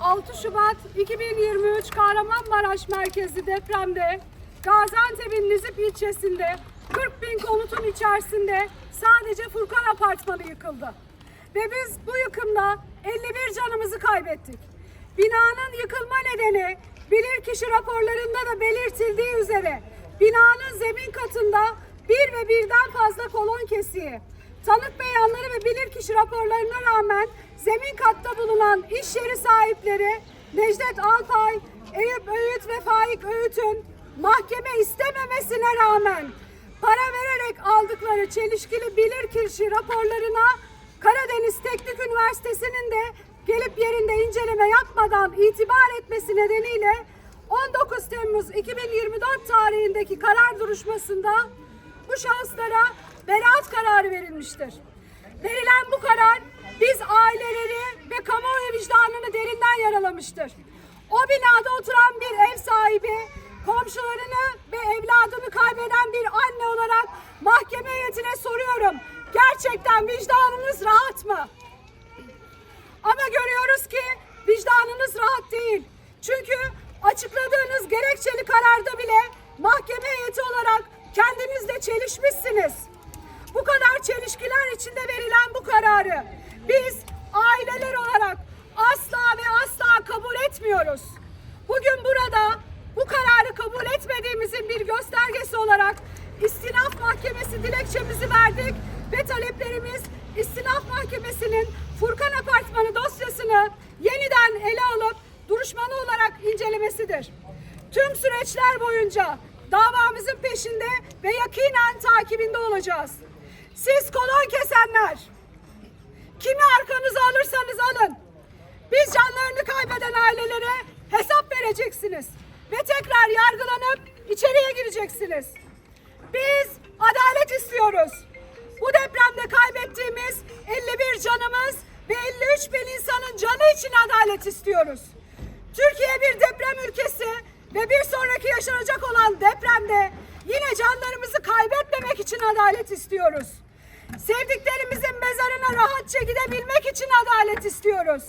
6 Şubat 2023 Kahramanmaraş merkezli depremde Gaziantep'in Nizip ilçesinde 40 bin konutun içerisinde sadece Furkan Apartmanı yıkıldı. Ve biz bu yıkımda 51 canımızı kaybettik. Binanın yıkılma nedeni bilirkişi raporlarında da belirtildiği üzere binanın zemin katında bir ve birden fazla kolon kesiği, tanık beyanları ve bilirkişi raporlarına rağmen zemin katta bulunan iş yeri sahipleri Necdet Alpay, Eyüp Öğüt ve Faik Öğüt'ün mahkeme istememesine rağmen para vererek aldıkları çelişkili bilirkişi raporlarına Karadeniz Teknik Üniversitesi'nin de gelip yerinde inceleme yapmadan itibar etmesi nedeniyle 19 Temmuz 2024 tarihindeki karar duruşmasında bu şahıslara beraat kararı verilmiştir. Verilen bu karar biz aileleri ve kamuoyu vicdanını derinden yaralamıştır. O binada oturan bir ev sahibi, komşularını ve evladını kaybeden bir anne olarak mahkeme heyetine soruyorum. Gerçekten vicdanınız rahat mı? Ama görüyoruz ki vicdanınız rahat değil. Çünkü açıkladığınız gerekçeli kararda bile mahkeme heyeti olarak kendinizle çelişmişsiniz. Bu kadar çelişkiler içinde verilen bu kararı biz aileler olarak asla ve asla kabul etmiyoruz. Bugün burada bu kararı kabul etmediğimizin bir göstergesi olarak istinaf mahkemesi dilekçemizi verdik ve taleplerimiz istinaf mahkemesinin Furkan Apartmanı dosyasını yeniden ele alıp duruşmalı olarak incelemesidir. Tüm süreçler boyunca davamızın peşinde ve yakinen takibinde olacağız. Siz kolon kesenler, kimi arkanıza alırsanız alın. Biz canlarını kaybeden ailelere hesap vereceksiniz. Ve tekrar yargılanıp içeriye gireceksiniz. Biz adalet istiyoruz. Bu depremde kaybettiğimiz 51 canımız ve 53 bin insanın canı için adalet istiyoruz. Türkiye bir deprem ülkesi ve bir sonraki yaşanacak olan depremde yine canlarımızı kaybetmemek için adalet istiyoruz. Sevdiklerimizin mezarına rahatça gidebilmek için adalet istiyoruz.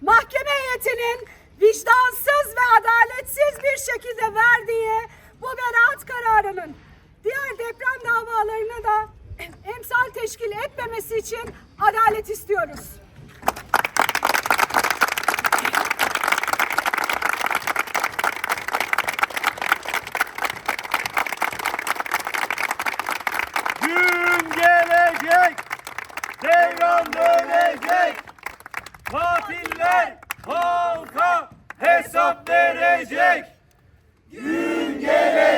Mahkeme heyetinin vicdansız ve adaletsiz bir şekilde verdiği bu beraat kararının diğer deprem davalarına da emsal teşkil etmemesi için adalet istiyoruz. bayram dönecek. Katiller halka hesap verecek. Gün gelecek.